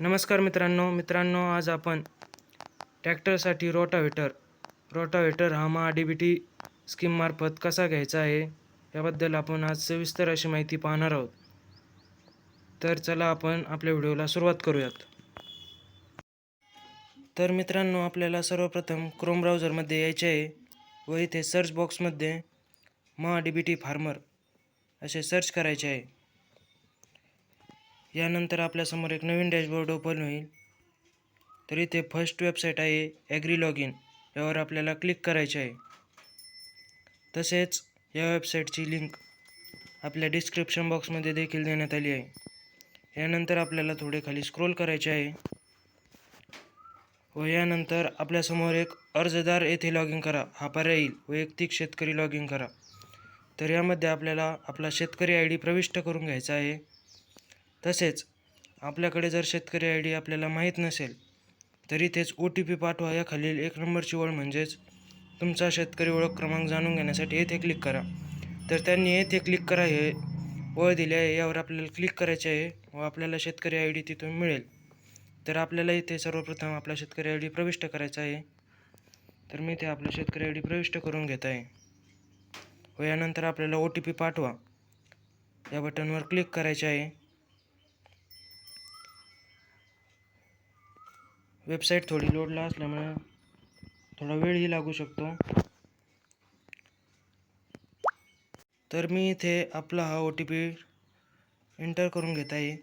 नमस्कार मित्रांनो मित्रांनो आज आपण ट्रॅक्टरसाठी रोटावेटर रोटावेटर हा महा डी बी टी स्कीममार्फत कसा घ्यायचा आहे याबद्दल आपण आज सविस्तर अशी माहिती पाहणार आहोत. तर चला आपण आपल्या व्हिडिओला सुरुवात करूयात. तर मित्रांनो आपल्याला सर्वप्रथम क्रोम ब्राउझरमध्ये यायचे आहे व इथे सर्च बॉक्समध्ये Maha D B T farmer असे सर्च करायचे आहे. यानंतर आपल्यासमोर एक नवीन डॅशबोर्ड ओपन होईल. तर इथे फर्स्ट वेबसाईट आहे ॲग्री लॉग इन यावर आपल्याला क्लिक करायचे आहे. तसेच या वेबसाईटची लिंक आपल्या डिस्क्रिप्शन बॉक्समध्ये देखील देण्यात आली आहे. यानंतर आपल्याला थोडे खाली स्क्रोल करायचे आहे. व यानंतर आपल्यासमोर एक अर्जदार येथे लॉग इन करा. हा पर्याय येईल. वैयक्तिक शेतकरी लॉग इन करा. तर यामध्ये आपल्याला आपला शेतकरी आय डी प्रविष्ट करून घ्यायचा आहे. तसेच आपल्याकडे जर शेतकरी आय डी आपल्याला माहीत नसेल तरी तेच ओ टी पी पाठवा. या खालील एक नंबरची ओळ म्हणजेच तुमचा शेतकरी ओळख क्रमांक जाणून घेण्यासाठी येथे क्लिक करा. तर त्यांनी येथे क्लिक करा हे ओळ दिली आहे. यावर आपल्याला क्लिक करायचे आहे व आपल्याला शेतकरी आय डी तिथून मिळेल. तर आपल्याला इथे सर्वप्रथम आपला शेतकरी आय डी प्रविष्ट करायचा आहे. तर मी इथे आपला शेतकरी आय डी प्रविष्ट करून घेत आहे. व यानंतर आपल्याला ओ टी पी पाठवा. या बटनवर क्लिक करायचे आहे. वेबसाईट थोडी लोडला असल्यामुळे थोडा वेळही लागू शकतो. तर मी इथे आपला हा ओ टी पी एंटर करून घेत आहे.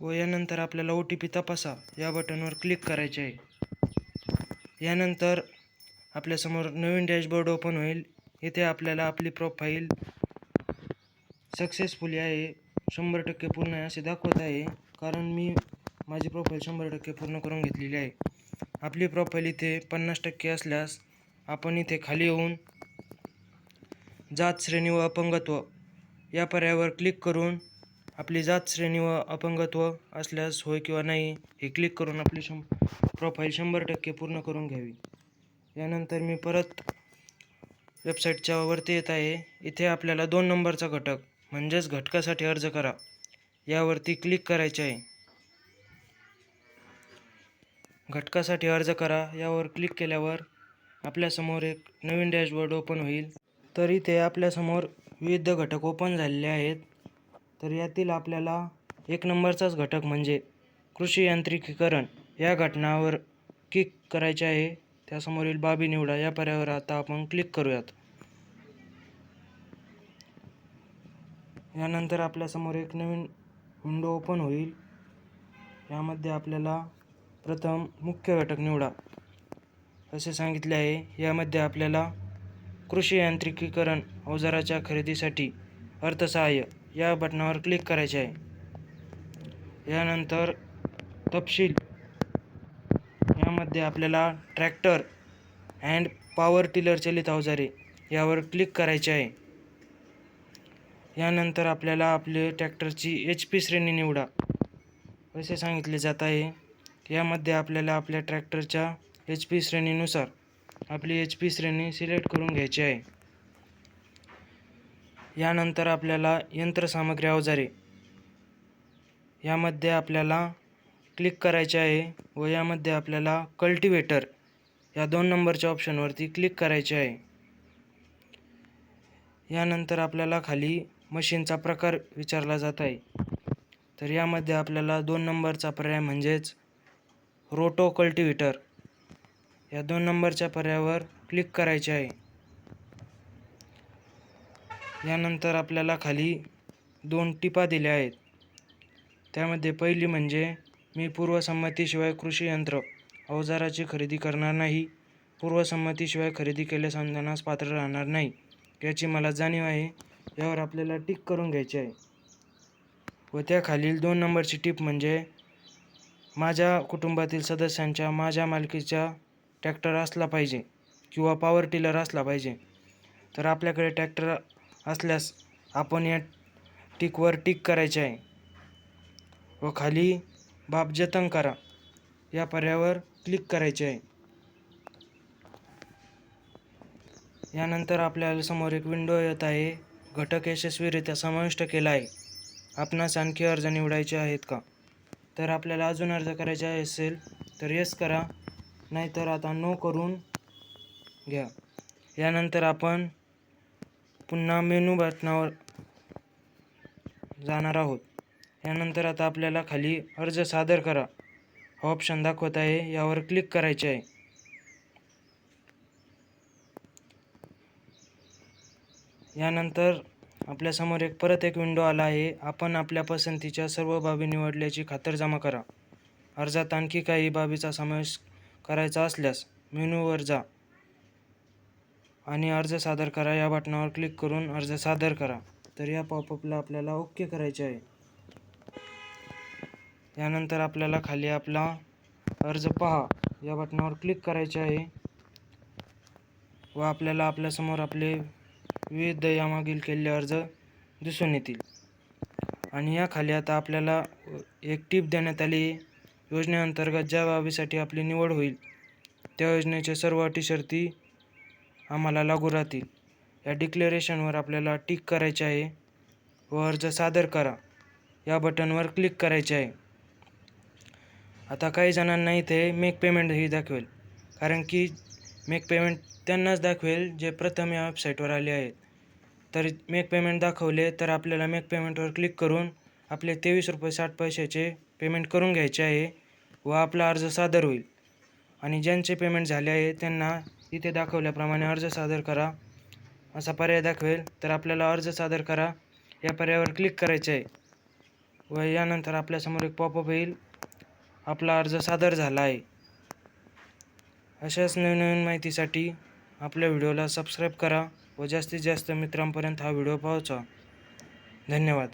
व यानंतर आपल्याला ओ टी पी तपासा. या बटनवर क्लिक करायचे आहे. यानंतर आपल्यासमोर नवीन डॅशबोर्ड ओपन होईल. इथे आपल्याला आपली प्रोफाईल सक्सेसफुली आहे शंभर टक्के पूर्ण आहे असे दाखवत आहे. कारण मी माझी प्रोफाईल शंभर टक्के पूर्ण करून घेतलेली आहे. आपली प्रोफाईल इथे पन्नास टक्के असल्यास आपण इथे खाली येऊन जात श्रेणी व अपंगत्व या पर्यायावर क्लिक करून आपली जात श्रेणी व अपंगत्व असल्यास होय किंवा नाही हे क्लिक करून आपली शं प्रोफाईल शंभर टक्के पूर्ण करून घ्यावी. यानंतर मी परत वेबसाईटच्या वरती येत आहे. इथे आपल्याला दोन नंबरचा घटक म्हणजेच घटकासाठी अर्ज करा. यावरती क्लिक करायचे आहे. घटकासाठी अर्ज करा. यावर क्लिक केल्यावर आपल्यासमोर एक नवीन डॅशबोर्ड ओपन होईल. तर इथे आपल्यासमोर विविध घटक ओपन झालेले आहेत. तर यातील आपल्याला एक नंबरचाच घटक म्हणजे कृषी यांत्रिकीकरण या घटनावर क्लिक करायचे आहे. त्यासमोरील बाबी निवडा. या पर्यायावर आता आपण क्लिक करूयात. यानंतर आपल्यासमोर एक नवीन विंडो ओपन होईल. यामध्ये आपल्याला प्रथम मुख्य घटक निवडा. असे सांगितले आहे. यामध्ये आपल्याला कृषी यांत्रिकीकरण अवजाराच्या खरेदीसाठी अर्थसहाय्य या बटनावर क्लिक करायचे आहे. यानंतर तपशील. यामध्ये आपल्याला ट्रॅक्टर अँड पॉवर टिलर चलित अवजारे यावर क्लिक करायचे आहे. यानंतर आपल्याला आपले ट्रॅक्टरची एच पी श्रेणी निवडा. असे सांगितले जात आहे. यामध्ये आपल्याला आपल्या ट्रॅक्टरच्या एच पी श्रेणीनुसार आपली एच पी श्रेणी सिलेक्ट करून घ्यायची आहे. यानंतर आपल्याला यंत्रसामग्री अवजारे. यामध्ये आपल्याला क्लिक करायचे आहे व यामध्ये आपल्याला कल्टिवेटर या दोन नंबरच्या ऑप्शनवरती क्लिक करायचे आहे. यानंतर आपल्याला खाली मशीनचा प्रकार विचारला जात आहे. तर यामध्ये आपल्याला दोन नंबरचा पर्याय म्हणजेच रोटो कल्टिवेटर या दोन नंबरच्या पर्यायावर क्लिक करायचे आहे. यानंतर आपल्याला खाली दोन टिपा दिल्या आहेत. त्यामध्ये पहिली म्हणजे मी पूर्वसंमतीशिवाय कृषी यंत्र अवजाराची खरेदी करणार नाही. पूर्वसंमतीशिवाय खरेदी केल्यास अनुदानास पात्र राहणार नाही याची मला जाणीव आहे. यावर आपल्याला टिक करून घ्यायची आहे. व त्याखालील दोन नंबरची टीप म्हणजे माझ्या कुटुंबातील सदस्यांच्या माझ्या मालकीचा ट्रॅक्टर असला पाहिजे किंवा पॉवर टिलर असला पाहिजे तर आपल्याकडे ट्रॅक्टर असल्यास आपण या टिकवर टिक करायचे आहे. व खाली बाब जतन करा. या पर्यायावर क्लिक करायचे आहे. यानंतर आपल्याला समोर एक विंडो येत आहे. घटक यशस्वीरित्या समाविष्ट केला आहे. आपणास आणखी अर्ज निवडायचे आहेत का? तर आपल्याला अजून अर्ज करायचे असेल तर येस करा. नाहीतर आता नो करून घ्या. यानंतर आपण पुन्हा मेनू बटनावर जाणार आहोत. यानंतर आता आपल्याला खाली अर्ज सादर करा. हा ऑप्शन दाखवत आहे. यावर क्लिक करायचे आहे. यानंतर आपल्यासमोर एक परत एक विंडो आला आहे. आपण आपल्या पसंतीच्या सर्व बाबी निवडल्याची खातरजमा करा. अर्जात आणखी काही बाबीचा समावेश करायचा असल्यास मेनूवर जा आणि अर्ज सादर करा. या बटनावर क्लिक करून अर्ज सादर करा. तर या पॉपअपला आपल्याला ओके करायचे आहे. यानंतर आपल्याला खाली आपला अर्ज पहा. या बटनावर क्लिक करायचे आहे. व आपल्याला आपल्यासमोर आपले विविध यामागील केलेले अर्ज दिसून येतील. आणि या खाली आता आपल्याला एक टीप देण्यात आली. योजनेअंतर्गत ज्या बाबीसाठी आपली निवड होईल त्या योजनेच्या सर्व अटी शर्ती आम्हाला लागू राहतील. या डिक्लेरेशनवर आपल्याला टिक करायचे आहे. व अर्ज सादर करा. या बटनवर क्लिक करायचे आहे. आता काही जणांना इथे मेक पेमेंट ही दाखवेल. कारण की मेक पेमेंट त्यांनाच दाखवेल जे प्रथम या वेबसाईटवर आले आहेत. तर मेक पेमेंट दाखवले तर आपल्याला मेक पेमेंटवर क्लिक करून आपले तेवीस रुपये साठ पैशाचे पेमेंट करून घ्यायचे आहे व आपला अर्ज सादर होईल. आणि ज्यांचे पेमेंट झाले आहे त्यांना इथे दाखवल्याप्रमाणे अर्ज सादर करा. असा पर्याय दाखवेल तर आपल्याला अर्ज सादर करा. या पर्यायावर क्लिक करायचे आहे. व यानंतर आपल्यासमोर एक पॉपअप येईल. आपला अर्ज सादर झाला आहे अशाच नवनवीन माहितीसाठी आपल्या व्हिडिओला सबस्क्राईब करा व जास्तीत जास्त मित्रांपर्यंत हा व्हिडिओ पोहोचवा धन्यवाद.